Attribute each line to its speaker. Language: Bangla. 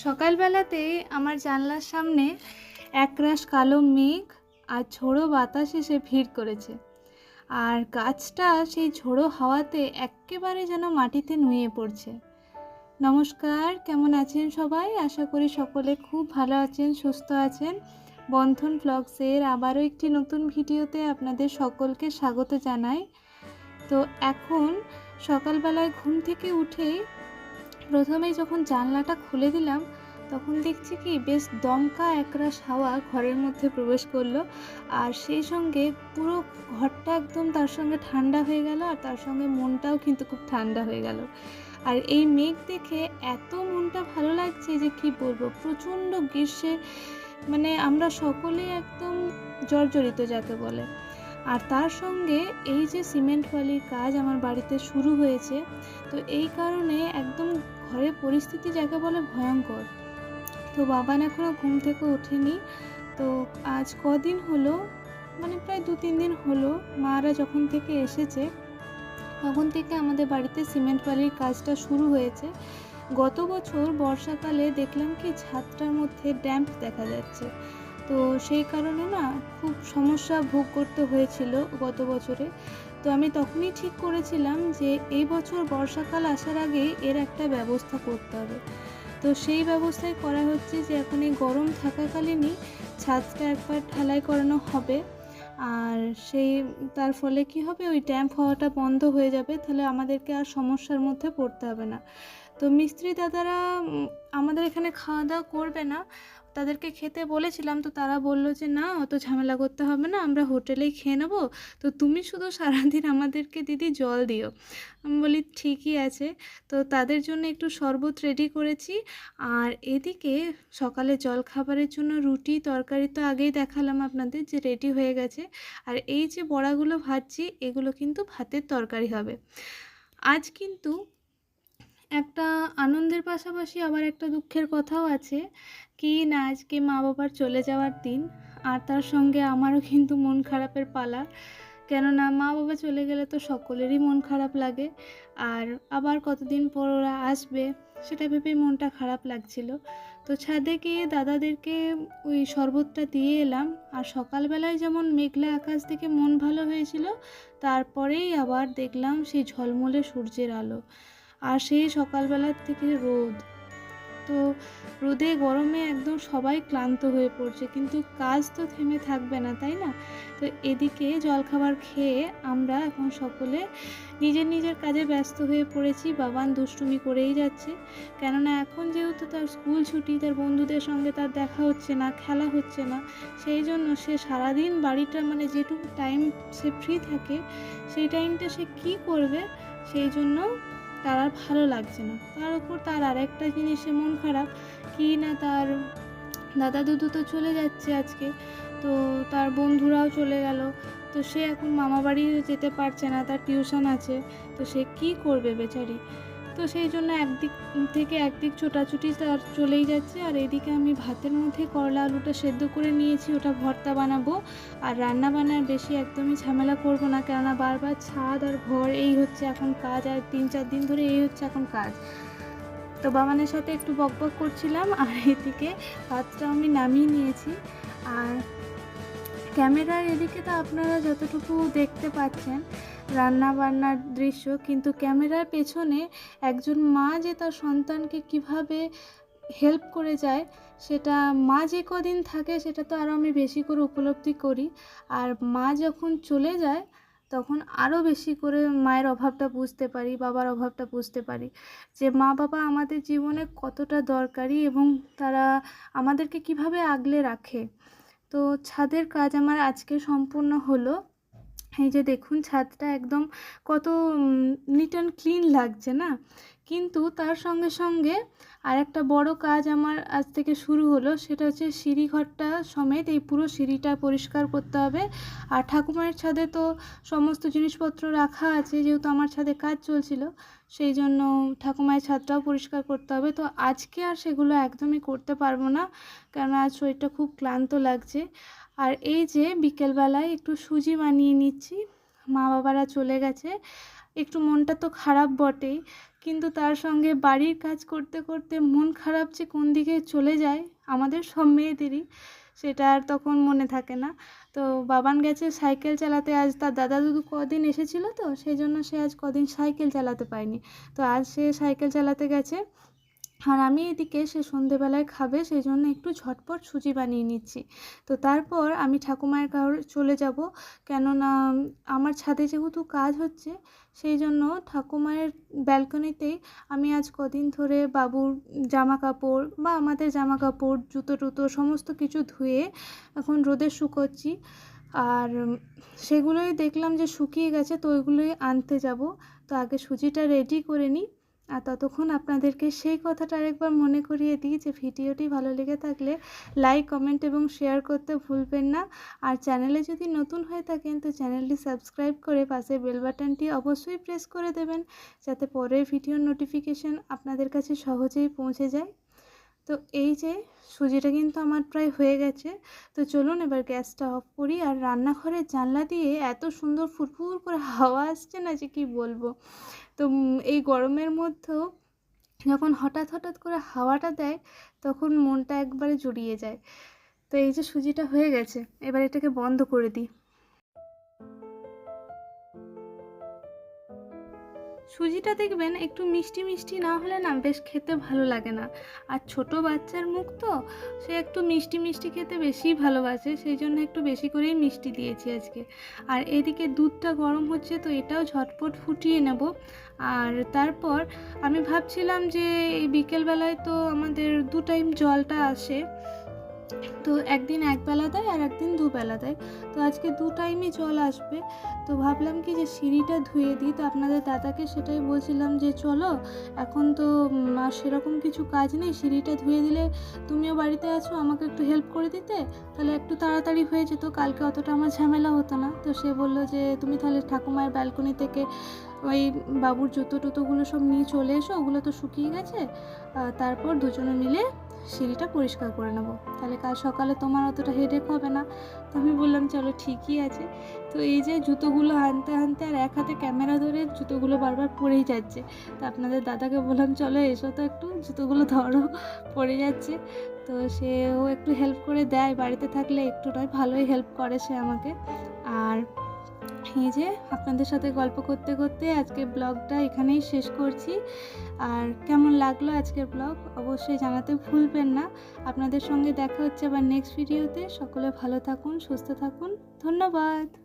Speaker 1: সকালবেলাতে আমার জানলার সামনে একরাশ কালো মেঘ আর ঝোড়ো বাতাস এসে ভিড় করেছে। আর গাছটা সেই ঝোড়ো হাওয়াতে এক্কেবারে যেন মাটিতে নুয়ে পড়ছে। নমস্কার, কেমন আছেন সবাই? আশা করি সকলে খুব ভালো আছেন, সুস্থ আছেন। বন্ধন ব্লগসের আবারও একটি নতুন ভিডিওতে আপনাদের সকলকে স্বাগত জানাই। তো এখন সকালবেলায় ঘুম থেকে উঠেই প্রথমেই যখন জানলাটা খুলে দিলাম, তখন দেখছি কি বেশ দমকা একরাশ হাওয়া ঘরের মধ্যে প্রবেশ করল। আর সেই সঙ্গে পুরো ঘরটা একদম তার সঙ্গে ঠান্ডা হয়ে গেল আর তার সঙ্গে মনটাও কিন্তু খুব ঠান্ডা হয়ে গেল। আর এই মেঘ দেখে এত মনটা ভালো লাগছে যে কি বলব, প্রচণ্ড গ্রীষ্মে মানে আমরা সকলেই একদম জর্জরিত যাকে বলে। আর তার সঙ্গে এই যে সিমেন্ট বালির কাজ আমার বাড়িতে শুরু হয়েছে, তো এই কারণে একদম ঘরের পরিস্থিতি যাকে বলে ভয়ঙ্কর। তো বাবান এখনও ঘুম থেকে ওঠেনি। তো আজ কদিন হলো মানে প্রায় দু তিন দিন হলো, মারা যখন থেকে এসেছে, তখন থেকে আমাদের বাড়িতে সিমেন্ট বালির কাজটা শুরু হয়েছে। গত বছর বর্ষাকালে দেখলাম কি ছাদটার মধ্যে ড্যাম্প দেখা যাচ্ছে। তো সেই কারণে না খুব সমস্যা ভোগ করতে হয়েছিল গত বছরে। তো আমি তখনই ঠিক করেছিলাম যে এই বছর বর্ষাকাল আসার আগেই এর একটা ব্যবস্থা করতে হবে। তো সেই ব্যবস্থায় করা হচ্ছে যে এখন এই গরম থাকাকালীনই ছাদটা একবার ঢালাই করানো হবে। আর সেই তার ফলে কি হবে? ওই ট্যাম্প হওয়াটা বন্ধ হয়ে যাবে। তাহলে আমাদেরকে আর সমস্যার মধ্যে পড়তে হবে না। তো মিস্ত্রি দাদারা আমাদের এখানে খাওয়া দাওয়া করবে না। তাদেরকে খেতে বলেছিলাম, তো তারা বলল যে, না, অত ঝামেলা করতে হবে না, আমরা হোটেলেই খেয়ে নেব। তো তুমি শুধু সারাদিন আমাদেরকে দিদি জল দিও। আমি বলি, ঠিকই আছে। তো তাদের জন্য একটু শরবত রেডি করেছি। আর এদিকে সকালে জল খাবারের জন্য রুটি, তরকারি তো আগেই দেখালাম আপনাদের যে রেডি হয়ে গেছে। আর এই যে বড়াগুলো ভাজছি, এগুলো কিন্তু ভাতের তরকারি হবে। আজ কিন্তু একটা আনন্দের পাশাপাশি আবার একটা দুঃখের কথাও আছে। কি না আজকে মা বাবার চলে যাওয়ার দিন, আর তার সঙ্গে আমারও কিন্তু মন খারাপের পালা। কেননা মা বাবা চলে গেলে তো সকলেরই মন খারাপ লাগে, আর আবার কতদিন পর ওরা আসবে, সেটা ভেবেই মনটা খারাপ লাগছিল। তো ছাদে গিয়ে দাদাদেরকে ওই শরবতটা দিয়ে এলাম, আর সকালবেলায় যেমন মেঘলা আকাশ থেকে মন ভালো হয়েছিল, তারপরেই আবার দেখলাম সেই ঝলমলে সূর্যের আলো। আর সেই সকালবেলার থেকে রোদ। তো রোদে গরমে একদম সবাই ক্লান্ত হয়ে পড়ছে, কিন্তু কাজ তো থেমে থাকবে না, তাই না? তো এদিকে জলখাবার খেয়ে আমরা এখন সকলে নিজের নিজের কাজে ব্যস্ত হয়ে পড়েছি, বাবান দুষ্টুমি করেই যাচ্ছে। কেননা এখন যেহেতু তার স্কুল ছুটি, তার বন্ধুদের সঙ্গে তার দেখা হচ্ছে না, খেলা হচ্ছে না, সেই জন্য সে সারাদিন বাড়িটা মানে যেটুকু টাইম সে ফ্রি থাকে, সেই টাইমটা সে কী করবে, সেই জন্য তার আর ভালো লাগছে না। তার উপর তার আর একটা জিনিসে মন খারাপ কি না তার দাদা দুদু তো চলে যাচ্ছে আজকে, তো তার বন্ধুরাও চলে গেল। তো সে এখন মামাবাড়ি যেতে পারছে না, তার টিউশন আছে, তো সে কি করবে বেচারি? তো সেই জন্য একদিক থেকে একদিক ছোটাছুটি তার চলেই যাচ্ছে। আর এদিকে আমি ভাতের মধ্যে করলা আলুটা সেদ্ধ করে নিয়েছি, ওটা ভর্তা বানাবো। আর রান্না বান্নার বেশি একদমই ঝামেলা করব না, কেননা বারবার ছাদ আর ঘর, এই হচ্ছে এখন কাজ, আর তিন চার দিন ধরে এই হচ্ছে এখন কাজ। তো বাবানের সাথে একটু বকবক করছিলাম, আর এদিকে ভাতটা আমি নামিয়ে নিয়েছি। আর ক্যামেরার এদিকে তো আপনারা যতটুকু দেখতে পাচ্ছেন রান্না বান্নার দৃশ্য, কিন্তু ক্যামেরার পেছনে একজন মা যে তার সন্তানকে কীভাবে হেল্প করে যায়, সেটা মা যে কদিন থাকে সেটা তো আরও আমি বেশি করে উপলব্ধি করি। আর মা যখন চলে যায়, তখন আরও বেশি করে মায়ের অভাবটা বুঝতে পারি, বাবার অভাবটা বুঝতে পারি। যে মা বাবা আমাদের জীবনে কতটা দরকারি এবং তারা আমাদেরকে কীভাবে আগলে রাখে। তো ছাদের কাজ আমার আজকে সম্পূর্ণ হলো। এই যে দেখুন ছাদটা একদম কত নিট অ্যান্ড ক্লিন লাগছে না? কিন্তু তার সঙ্গে সঙ্গে আর একটা বড় কাজ আমার আজ থেকে শুরু হলো, সেটা হচ্ছে সিঁড়িঘরটা সমেত এই পুরো সিঁড়িটা পরিষ্কার করতে হবে। আর ঠাকুমার ছাদে তো সমস্ত জিনিসপত্র রাখা আছে, যেহেতু আমার ছাদে কাজ চলছিল, সেই জন্য ঠাকুমায়ের ছাদটাও পরিষ্কার করতে হবে। তো আজকে আর সেগুলো একদমই করতে পারব না কারণ আজ শরীরটা খুব ক্লান্ত লাগছে। আর এই যে বিকেলবেলায় একটু সুজি বানিয়ে নিচ্ছি, মা বাবারা চলে গেছে। একটু মনটা তো খারাপ বটেই, কিন্তু তার সঙ্গে বাড়ির কাজ করতে করতে মন খারাপ যে কোন দিকে চলে যায়, আমাদের সব মেয়েদেরই, সেটা আর তখন মনে থাকে না। তো বাবান গেছে সাইকেল চালাতে, আজ তার দাদা দুদু কদিন এসেছিল তো, সেই জন্য সে আজ কদিন সাইকেল চালাতে পারেনি। তো আজ সে সাইকেল চালাতে গেছে আর আমি এদিকে সে সন্ধেবেলায় খাবে সেই জন্য একটু ঝটপট সুজি বানিয়ে নিচ্ছি। তো তারপর আমি ঠাকুমায়ের কারোর চলে যাব। কেননা, আমার ছাদে যেহেতু কাজ হচ্ছে সেই জন্য ঠাকুমায়ের ব্যালকনিতেই আমি আজ কদিন ধরে বাবুর জামা কাপড় বা আমাদের জামা কাপড় জুতো টুতো সমস্ত কিছু ধুয়ে এখন রোদে শুকোচ্ছি। আর সেগুলোই দেখলাম যে শুকিয়ে গেছে, তো ওইগুলোই আনতে যাব। তো আগে সুজিটা রেডি করে নিই। আর ততক্ষণ আপনাদেরকে সেই কথাটা আরেকবার মনে করিয়ে দিই যে ভিডিওটি ভালো লেগে থাকলে লাইক কমেন্ট এবং শেয়ার করতে ভুলবেন না। আর চ্যানেলে যদি নতুন হয়ে থাকেন তো চ্যানেলটি সাবস্ক্রাইব করে পাশে বেল বাটনটি অবশ্যই প্রেস করে দেবেন, যাতে পরের ভিডিওর নোটিফিকেশান আপনাদের কাছে সহজেই পৌঁছে যায়। তো এই যে সুজিটা কিন্তু আমার প্রায় হয়ে গেছে। তো চলুন এবার গ্যাসটা অফ করি আর রান্নাঘরের জানলা দিয়ে এত সুন্দর ফুরফুর করে হাওয়া আসছে না যে কি বলব। তো এই গরমের মধ্যেও যখন হঠাৎ হঠাৎ করে হাওয়াটা দেয়, তখন মনটা একবারে জুড়িয়ে যায়। তো এই যে সুজিটা হয়ে গেছে, এবার এটাকে বন্ধ করে দিই। সুজিটা দেখবেন একটু মিষ্টি মিষ্টি না হলে না বেশ খেতে ভালো লাগে না। আর ছোট বাচ্চার মুখ তো, সে একটু মিষ্টি মিষ্টি খেতে বেশিই ভালোবাসে, সেই জন্য একটু বেশি করেই মিষ্টি দিয়েছি আজকে। আর এদিকে দুধটা গরম হচ্ছে তো এটাও ঝটপট ফুটিয়ে নেব। আর তারপর আমি ভাবছিলাম যে এই বিকেলবেলায় তো আমাদের দু টাইম জলটা আসে। তো একদিন একবেলা দেয় আর একদিন দুবেলা দেয়। তো আজকে দু টাইমই জল আসবে। তো ভাবলাম কি যে সিঁড়িটা ধুয়ে দিই। তো আপনাদের দাদাকে সেটাই বলছিলাম যে, চলো, এখন তো সেরকম কিছু কাজ নেই। সিঁড়িটা ধুয়ে দিলে তুমিও বাড়িতে আছো, আমাকে একটু হেল্প করে দিতে। তাহলে একটু তাড়াতাড়ি হয়ে যেত। কালকে অতটা আমার ঝামেলা হতো না। তো সে বলল যে, তুমি তাহলে ঠাকুমার ব্যালকনি থেকে ওই বাবুর জুতো টুতোগুলো সব নিয়ে চলে এসো। ওগুলো তো শুকিয়ে গেছে। তারপর দুজনে মিলে সিঁড়িটা পরিষ্কার করে নেব। তাহলে কাল সকালে তোমার অতটা হেডেক হবে না। তো আমি বললাম, চলো ঠিকই আছে। তো এই যে জুতোগুলো আনতে আনতে আর এক হাতে ক্যামেরা ধরে জুতোগুলো বারবার পরেই যাচ্ছে। তো আপনাদের দাদাকে বললাম, চলো এসো তো একটু, জুতোগুলো ধরো। পড়ে যাচ্ছে। তো সেও একটু হেল্প করে দেয়। বাড়িতে থাকলে একটু নয়, ভালোই হেল্প করে সে আমাকে। আর এই যে আপনাদের সাথে গল্প করতে করতে আজকের ব্লগটা এখানেই শেষ করছি। আর কেমন লাগল আজকের ব্লগ? অবশ্যই জানাতে ভুলবেন না। আপনাদের সঙ্গে দেখা হচ্ছে আবার নেক্সট ভিডিওতে সকলে ভালো থাকুন, সুস্থ থাকুন। ধন্যবাদ।